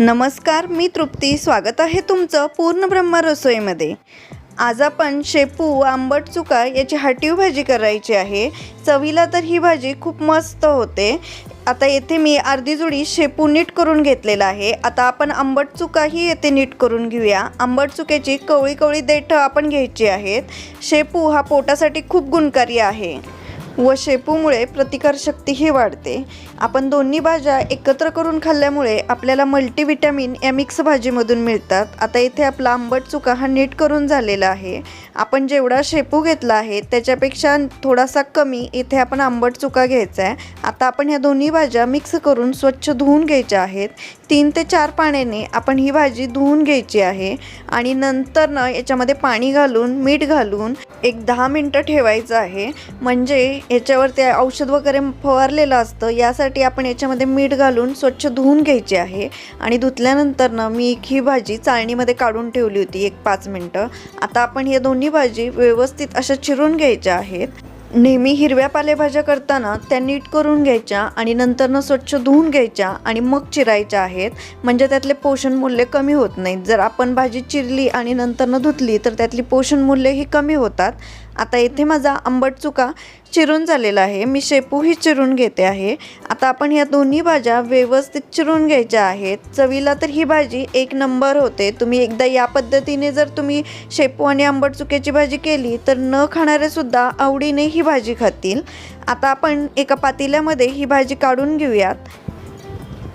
नमस्कार मी तृप्ती. स्वागत आहे तुमचं पूर्ण ब्रह्म रसोईमध्ये. आज आपण शेपू आंबट चुका याची हाटीव भाजी करायची आहे. चवीला तर ही भाजी खूप मस्त होते. आता येथे मी अर्धी जुडी शेपू नीट करून घेतलेला आहे. आता आपण आंबट चुकाही येथे नीट करून घेऊया. आंबट चुक्याची कवळी कवळी देठ आपण घ्यायची आहेत. शेपू हा पोटासाठी खूप गुणकारी आहे. व शेपूमुळे प्रतिकारशक्तीही वाढते. आपण दोन्ही भाज्या एकत्र करून खाल्ल्यामुळे आपल्याला मल्टीविटॅमिन या मिक्स भाजीमधून मिळतात. आता इथे आपला आंबट चुका हा नीट करून झालेला आहे. आपण जेवढा शेपू घेतला आहे त्याच्यापेक्षा थोडासा कमी इथे आपण आंबट चुका घ्यायचा आहे. आता आपण ह्या दोन्ही भाज्या मिक्स करून स्वच्छ धुवून घ्यायच्या आहेत. तीन ते चार पाण्याने आपण ही भाजी धुवून घ्यायची आहे आणि नंतर ना याच्यामध्ये पाणी घालून मीठ घालून एक दहा मिनटं ठेवायचं आहे. म्हणजे याच्यावर ते औषध वगैरे फवारलेलं असतं यासाठी आपण याच्यामध्ये मीठ घालून स्वच्छ धुवून घ्यायचे आहे. आणि धुतल्यानंतर ना मी ही भाजी चाळणीमध्ये काढून ठेवली होती एक पाच मिनटं. आता आपण या दोन्ही भाजी व्यवस्थित अशा चिरून घ्यायच्या आहेत. नेहमी हिरव्या पालेभाज्या करताना त्या नीट करून घ्यायच्या आणि नंतरनं स्वच्छ धुवून घ्यायच्या आणि मग चिरायच्या आहेत. म्हणजे त्यातले पोषण मूल्य कमी होत नाहीत. जर आपण भाजी चिरली आणि नंतरनं धुतली तर त्यातली पोषण मूल्य ही कमी होतात. आता इथे माझा आंबट चुका चिरून झालेला आहे. मी शेपूही चिरून घेते आहे. आता आपण ह्या दोन्ही भाज्या व्यवस्थित चिरून घ्यायच्या आहेत. चवीला तर ही भाजी एक नंबर होते. तुम्ही एकदा या पद्धतीने जर तुम्ही शेपू आणि आंबट चुक्याची भाजी केली तर न खाणारेसुद्धा आवडीने ही भाजी खातील. आता आपण एका पातेल्यामध्ये ही भाजी काढून घेऊयात.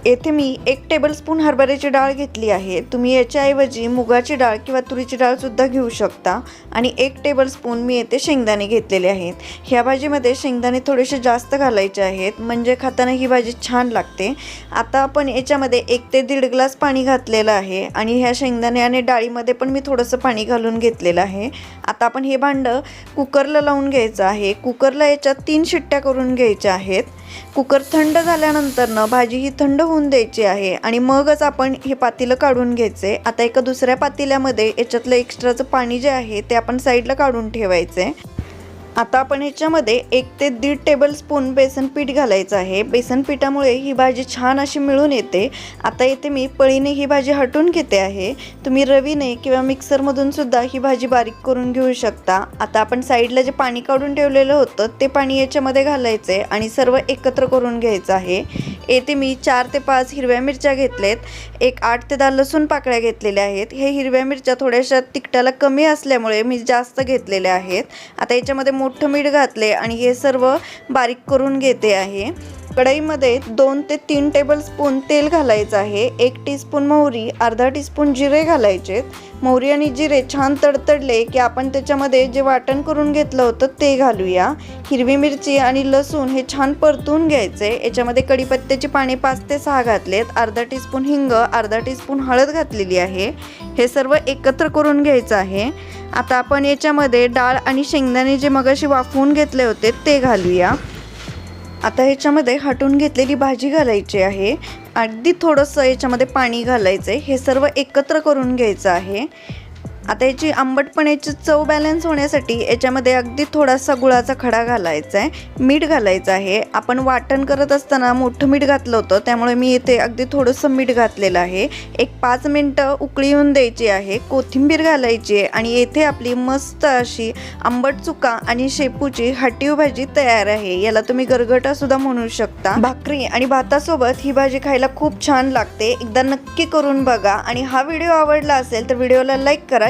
येथे मी एक टेबलस्पून हरभऱ्याची डाळ घेतली आहे. तुम्ही याच्याऐवजी मुगाची डाळ किंवा तुरीची डाळसुद्धा घेऊ शकता आणि एक टेबलस्पून मी येथे शेंगदाणे घेतलेले आहेत. ह्या भाजीमध्ये शेंगदाणे थोडेसे जास्त घालायचे आहेत. म्हणजे खाताना ही भाजी छान लागते. आता आपण याच्यामध्ये एक ते दीड ग्लास पाणी घातलेलं आहे आणि ह्या शेंगदाणे आणि डाळीमध्ये पण मी थोडंसं पाणी घालून घेतलेलं आहे. आता आपण हे भांडं कुकरला लावून घ्यायचं आहे. कुकरला याच्यात तीन शिट्ट्या करून घ्यायच्या आहेत. कुकर थंड झाल्यानंतर ना भाजी ही थंड होऊन द्यायची आहे आणि मगच आपण हे पातेलं काढून घ्यायचे. आता एका दुसऱ्या पातेल्यामध्ये याच्यातलं एक्स्ट्राचं पाणी जे आहे ते आपण साईडला काढून ठेवायचे. आता आपण ह्याच्यामध्ये एक ते दीड टेबल स्पून बेसन पीठ घालायचं आहे. बेसन पिठामुळे ही भाजी छान अशी मिळून येते. आता येथे मी पळीने ही भाजी हटून घेते आहे. तुम्ही रवीने किंवा मिक्सरमधून सुद्धा ही भाजी बारीक करून घेऊ शकता. आता आपण साईडला जे पाणी काढून ठेवलेलं होतं ते पाणी याच्यामध्ये घालायचं आहे आणि सर्व एकत्र करून घ्यायचं आहे. येथे मी चार ते पाच हिरव्या मिरच्या घेतल्यात एक आठ ते दहा लसूण पाकळ्या घेतलेल्या आहेत. हे हिरव्या मिरच्या थोड्याशा तिखटाला कमी असल्यामुळे मी जास्त घेतलेल्या आहेत. आता याच्यामध्ये मोठं मीठ घातले आणि हे सर्व बारीक करून घेते आहे. कढईमध्ये दोन ते तीन टेबल स्पून तेल घालायचं आहे. एक टीस्पून मोहरी अर्धा टीस्पून जिरे घालायचेत मोहरी आणि जिरे छान तडतडले की आपण त्याच्यामध्ये जे वाटण करून घेतलं होतं ते घालूया. हिरवी मिरची आणि लसूण हे छान परतून घ्यायचे. याच्यामध्ये कढीपत्त्याची पाने पाच ते सहा घातलेत अर्धा टीस्पून हिंग अर्धा टीस्पून हळद घातलेली आहे. हे सर्व एकत्र करून घ्यायचं आहे. आता आपण याच्यामध्ये डाळ आणि शेंगदाणे जे मगाशी वाफवून घेतले होते ते घालूया. आता ह्याच्यामध्ये हटून घेतलेली भाजी घालायची आहे. अगदी थोडंसं याच्यामध्ये पाणी घालायचं आहे हे सर्व एकत्र करून घ्यायचं आहे. आता याची आंबटपणाची चव बॅलन्स होण्यासाठी याच्यामध्ये अगदी थोडासा गुळाचा खडा घालायचा आहे मीठ घालायचं आहे. आपण वाटण करत असताना मोठं मीठ घातलं होतं त्यामुळे मी इथे अगदी थोडंसं मीठ घातलेलं आहे. एक पाच मिनटं उकळी येऊन द्यायची आहे कोथिंबीर घालायची आहे आणि येथे आपली मस्त अशी आंबट चुका आणि शेपूची हटीव भाजी तयार आहे. याला तुम्ही गरगटासुद्धा म्हणू शकता. भाकरी आणि भातासोबत ही भाजी खायला खूप छान लागते. एकदा नक्की करून बघा आणि हा व्हिडिओ आवडला असेल तर व्हिडिओला लाईक करा